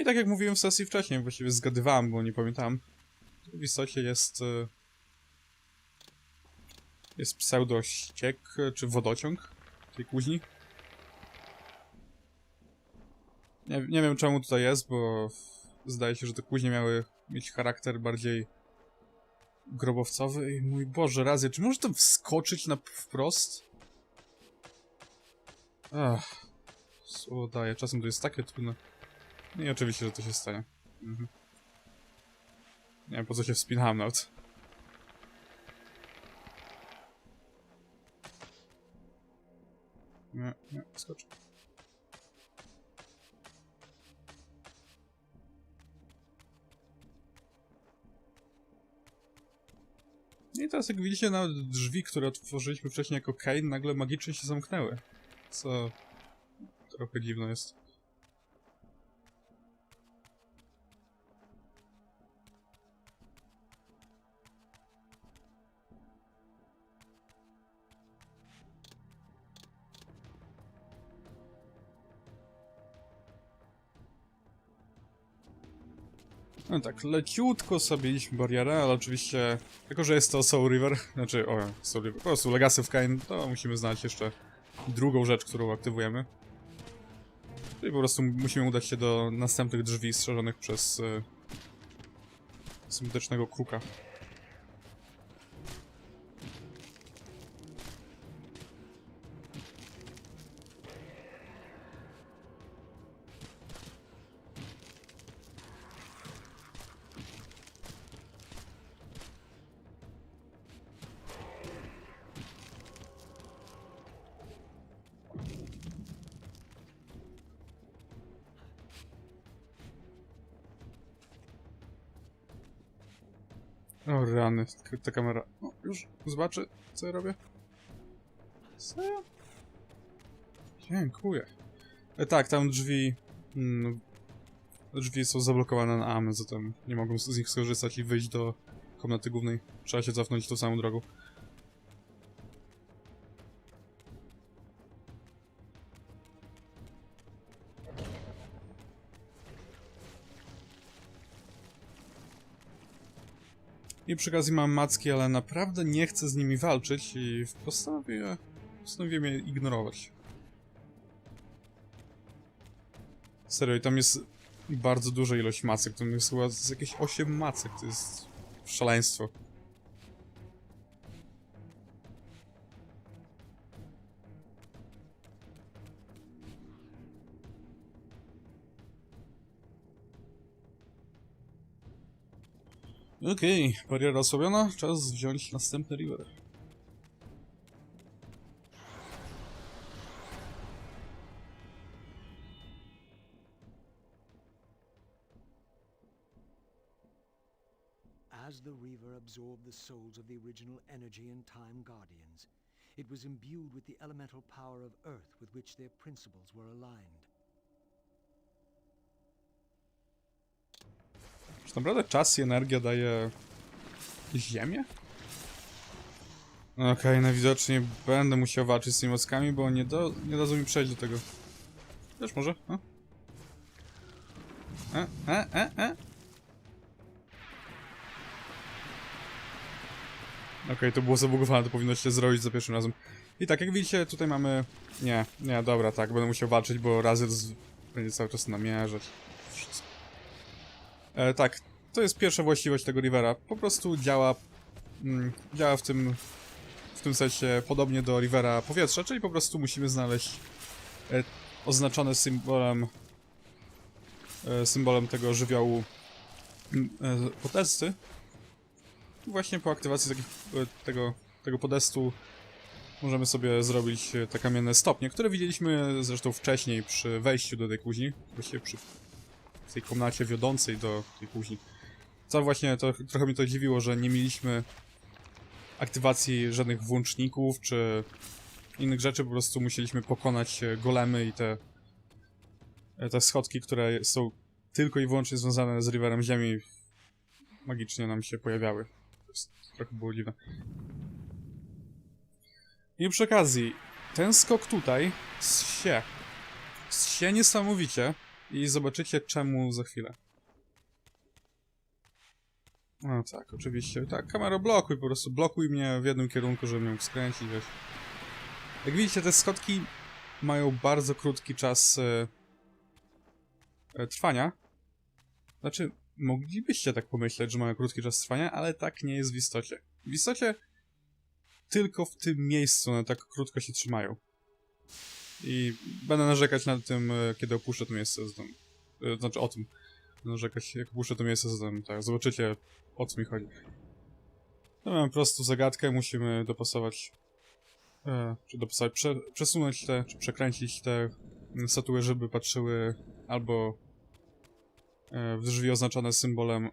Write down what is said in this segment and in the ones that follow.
I tak jak mówiłem w sesji wcześniej, właściwie zgadywałem, bo nie pamiętałem. W istocie jest... e, Jest pseudo-ściek, e, czy wodociąg tej kuźni. Nie, nie wiem czemu tutaj jest, bo zdaje się, że te kuźnie miały mieć charakter bardziej grobowcowy. I mój Boże, razie, czy może tam wskoczyć na wprost? Ach, słowo daję, czasem to jest takie trudne. I oczywiście, że to się stanie. Mhm. Nie wiem, po co się wspinałem nawet. Nie, nie, skocz. I teraz jak widzicie, nawet drzwi, które otworzyliśmy wcześniej jako Kane, nagle magicznie się zamknęły. Co trochę dziwne jest. No tak, leciutko sobie idziemy barierę, ale oczywiście, jako że jest to Soul River, znaczy, o, Soul River, po prostu Legacy of Kain, to musimy znaleźć jeszcze drugą rzecz, którą aktywujemy. Czyli po prostu musimy udać się do następnych drzwi strzeżonych przez y, sympatycznego kruka. O rany, ta- kamera. O, już zobaczy, co ja robię. Co? Dziękuję. E, tak, tam drzwi. Mm, drzwi są zablokowane na AMY, zatem nie mogą z nich skorzystać i wyjść do komnaty głównej. Trzeba się cofnąć tą samą drogą. I przy okazji mam macki, ale naprawdę nie chcę z nimi walczyć i postanowię, postanowiłem je ignorować. Serio, i tam jest bardzo duża ilość macek, tam jest chyba jakieś 8 macek, to jest szaleństwo. Okej, bariera osłabiona, czas wziąć następny river. As the Reaver absorbed the souls of the original Energy and Time Guardians, it was imbued with the elemental power of Earth with which their principles were aligned. Czy naprawdę czas i energia daje ziemię? Okej, najwidoczniej będę musiał walczyć z tymi mockami, bo nie, do, nie dadzą mi przejść do tego. Wiesz, może? A? E, e, e, e? Okej, to było zabugowane, to powinno się zrobić za pierwszym razem. I tak, jak widzicie, tutaj mamy... Nie, nie, dobra, tak, będę musiał walczyć, bo razy będzie cały czas namierzać. E, tak, to jest pierwsza właściwość tego Rivera. Po prostu działa, mm, działa w tym, w tym sensie podobnie do Rivera powietrza, czyli po prostu musimy znaleźć e, oznaczone symbolem e, symbolem tego żywiołu mm, e, podesty. Właśnie po aktywacji takich, e, tego, tego podestu możemy sobie zrobić e, te kamienne stopnie, które widzieliśmy zresztą wcześniej przy wejściu do tej kuźni, właściwie przy w tej komnacie wiodącej do tej kuźni. Co właśnie to, trochę mi to dziwiło, że nie mieliśmy aktywacji żadnych włączników czy innych rzeczy, po prostu musieliśmy pokonać e, golemy i te, e, te schodki, które są tylko i wyłącznie związane z Riverem Ziemi magicznie nam się pojawiały. To jest, trochę było dziwne. I przy okazji, ten skok tutaj się, się niesamowicie, I zobaczycie czemu za chwilę. No tak, oczywiście. Tak, kamera blokuj, po prostu blokuj mnie w jednym kierunku, żebym mógł skręcić. Jak widzicie, te schodki mają bardzo krótki czas e, e, trwania. Znaczy, moglibyście tak pomyśleć, że mają krótki czas trwania, ale tak nie jest w istocie. W istocie tylko w tym miejscu one tak krótko się trzymają. I będę narzekać na tym, e, kiedy opuszczę to miejsce z tym. e, Znaczy o tym. Będę narzekać, jak opuszczę to miejsce z tym. Tak, zobaczycie o co mi chodzi. No mamy prostą zagadkę, musimy dopasować. E, czy dopasować, prze, przesunąć te, czy przekręcić te statuły, żeby patrzyły albo e, w drzwi oznaczone symbolem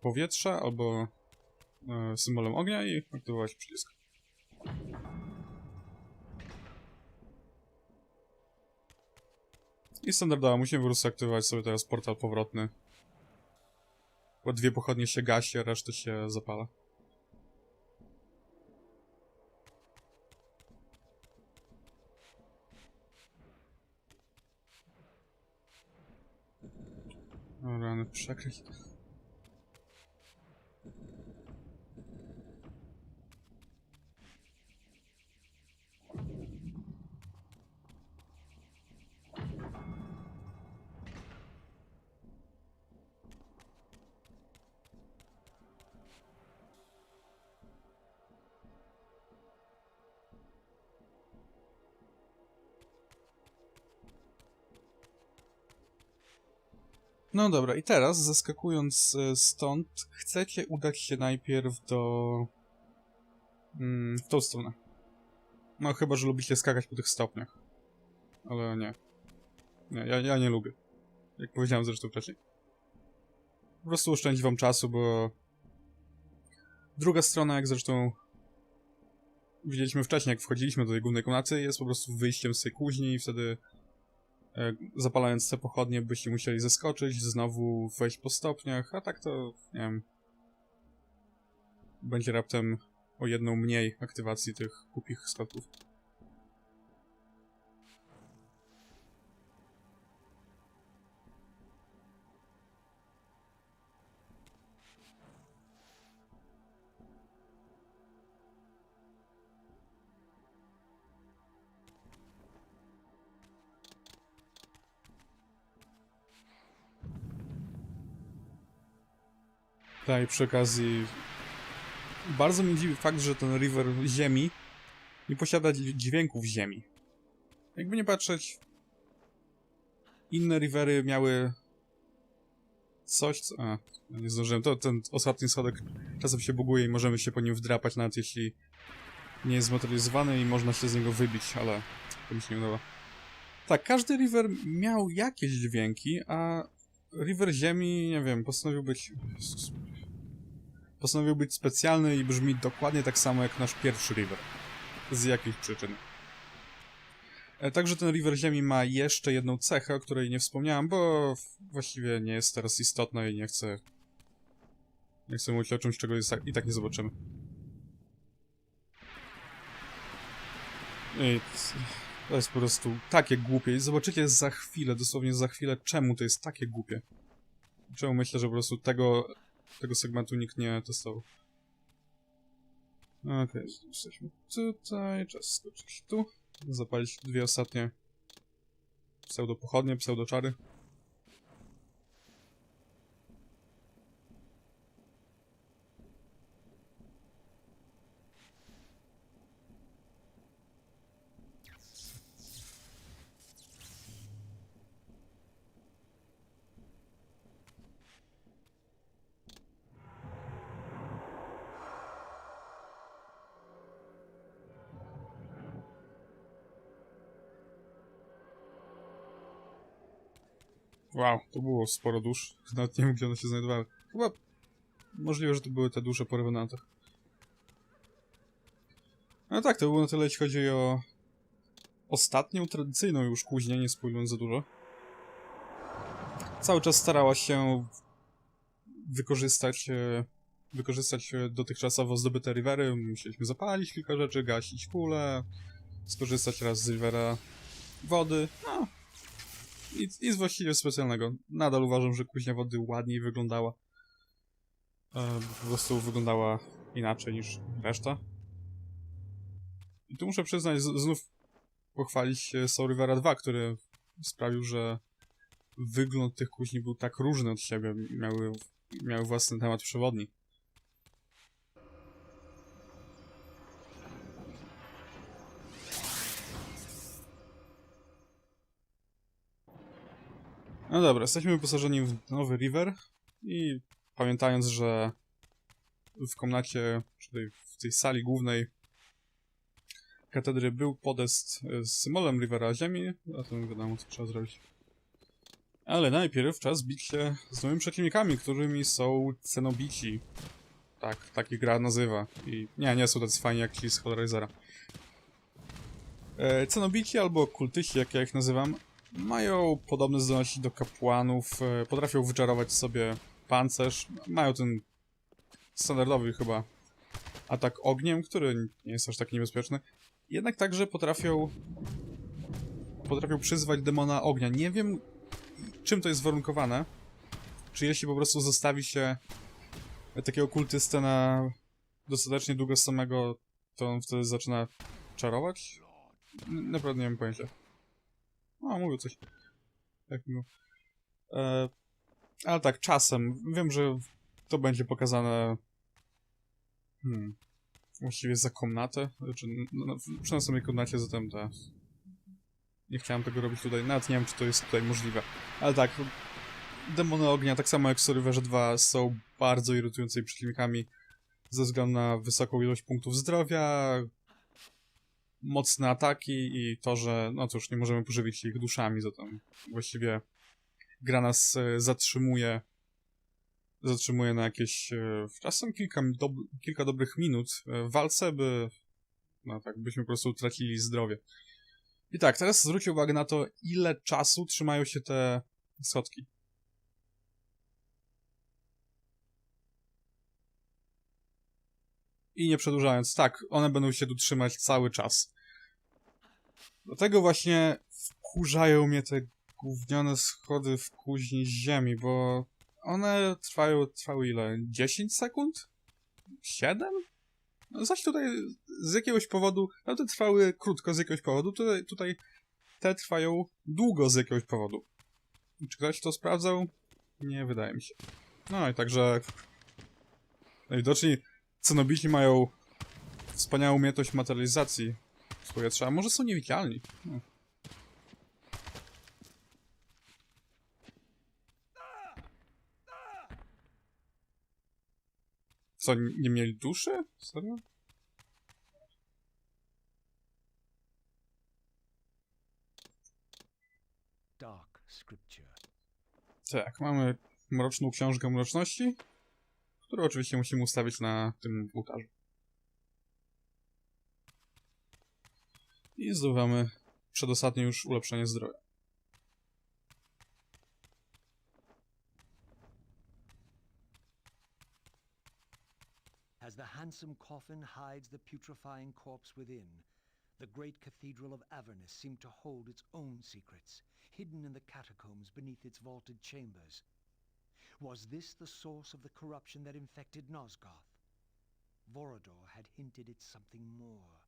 powietrza, albo symbolem ognia i aktywować przycisk. I standardowo musimy po prostu aktywować sobie teraz portal powrotny. Bo dwie pochodnie się gasi, a resztę się zapala. O rany, przekryć. No dobra, i teraz, zeskakując e, stąd, chcecie udać się najpierw do... Mm, w tą stronę. No chyba, że lubicie skakać po tych stopniach. Ale nie. Nie, ja, ja nie lubię. Jak powiedziałem zresztą wcześniej. Po prostu oszczędzi wam czasu, bo... Druga strona, jak zresztą widzieliśmy wcześniej, jak wchodziliśmy do tej głównej komnaty, jest po prostu wyjściem z tej kuźni i wtedy zapalając te pochodnie byście musieli zeskoczyć, znowu wejść po stopniach, a tak to, nie wiem, będzie raptem o jedną mniej aktywacji tych głupich schodków. I przy okazji bardzo mnie dziwi fakt, że ten river ziemi nie posiada dź- dźwięków ziemi. Jakby nie patrzeć, inne rivery miały coś, co... A, nie zdążyłem. To ten ostatni schodek czasem się buguje i możemy się po nim wdrapać, nawet jeśli nie jest zmaterializowany i można się z niego wybić, ale to mi się nie udało. Tak, każdy river miał jakieś dźwięki, a River Ziemi, nie wiem, postanowił być. Postanowił być specjalny i brzmi dokładnie tak samo jak nasz pierwszy River. Z jakich przyczyn? E, Także ten River Ziemi ma jeszcze jedną cechę, o której nie wspomniałem, bo właściwie nie jest teraz istotna i nie chcę. Nie chcę mówić o czymś, czego tak- i tak nie zobaczymy. I to jest po prostu takie głupie. I zobaczycie za chwilę, dosłownie za chwilę, czemu to jest takie głupie. Czemu myślę, że po prostu tego, tego segmentu nikt nie testował. Okej, jesteśmy tutaj. Czas skoczyć tu. Zapalić dwie ostatnie pseudopochodnie, pseudoczary. Wow, to było sporo dusz. Nawet nie wiem, gdzie one się znajdowały. Chyba możliwe, że to były te dusze po rewenantach. No tak, to było na tyle, jeśli chodzi o ostatnią, tradycyjną już kuźnię, nie spójrzmy za dużo. Cały czas starała się wykorzystać, e, wykorzystać e, dotychczasowo zdobyte rivery. Musieliśmy zapalić kilka rzeczy, gasić kule, skorzystać raz z rivera wody. No, nic, nic właściwie specjalnego. Nadal uważam, że kuźnia wody ładniej wyglądała. E, po prostu wyglądała inaczej niż reszta. I tu muszę przyznać, z, znów pochwalić Rivera 2, który sprawił, że wygląd tych kuźni był tak różny od siebie. Miały, miały własny temat przewodni. No dobra, jesteśmy wyposażeni w nowy River i pamiętając, że w komnacie, w tej sali głównej katedry był podest z symbolem Rivera Ziemi, a to wiadomo co trzeba zrobić. Ale najpierw czas bić się z nowymi przeciwnikami, którymi są Cenobici. Tak, taki gra nazywa. I nie, nie są tacy fajni jak ci z Hellraisera. E, Cenobici albo kultyści, jak ja ich nazywam, mają podobne zdolności do kapłanów, e, potrafią wyczarować sobie pancerz, mają ten standardowy chyba atak ogniem, który nie jest aż tak niebezpieczny. Jednak także potrafią potrafią przyzwać demona ognia. Nie wiem czym to jest warunkowane. Czy jeśli po prostu zostawi się takiego kultystę na dostatecznie długo samego, to on wtedy zaczyna czarować? Naprawdę nie mam pojęcia. No, mówił coś. Tak miło. E, ale tak, czasem. Wiem, że to będzie pokazane. Hmm. Właściwie za komnatę. Znaczy, no, no, przy następnej komnacie zatem te. Nie chciałem tego robić tutaj. Nawet nie wiem, czy to jest tutaj możliwe. Ale tak. Demony ognia, tak samo jak Survivorze 2, są bardzo irytującymi przeciwnikami ze względu na wysoką ilość punktów zdrowia, mocne ataki i to, że no cóż, nie możemy pożywić ich duszami, zatem właściwie gra nas e, zatrzymuje zatrzymuje na jakieś e, czasem kilka, dob kilka dobrych minut e, w walce, by no tak, byśmy po prostu tracili zdrowie. I tak, teraz zwróćcie uwagę na to, ile czasu trzymają się te schodki. I nie przedłużając, tak, one będą się tu trzymać cały czas. Dlatego właśnie wkurzają mnie te gówniane schody w kuźni z ziemi, bo one trwają, trwały ile? 10 sekund? 7? No zaś tutaj z jakiegoś powodu, no te trwały krótko z jakiegoś powodu, tutaj, tutaj te trwają długo z jakiegoś powodu. Czy ktoś to sprawdzał? Nie wydaje mi się. No i także najwidoczniej cenobici mają wspaniałą umiejętność materializacji z powietrza, a może są niewidzialni. No. Co, nie mieli duszy? Serio? Tak, mamy mroczną książkę mroczności, którą oczywiście musimy ustawić na tym ołtarzu. I zdobywamy przedostatnie już ulepszenie zdrowia. As the handsome coffin hides the putrefying corpse within, the great cathedral of Avernus seemed to hold its own secrets, hidden in the catacombs beneath its vaulted chambers. Was this the source of the corruption that infected Nosgoth? Vorador had hinted at something more.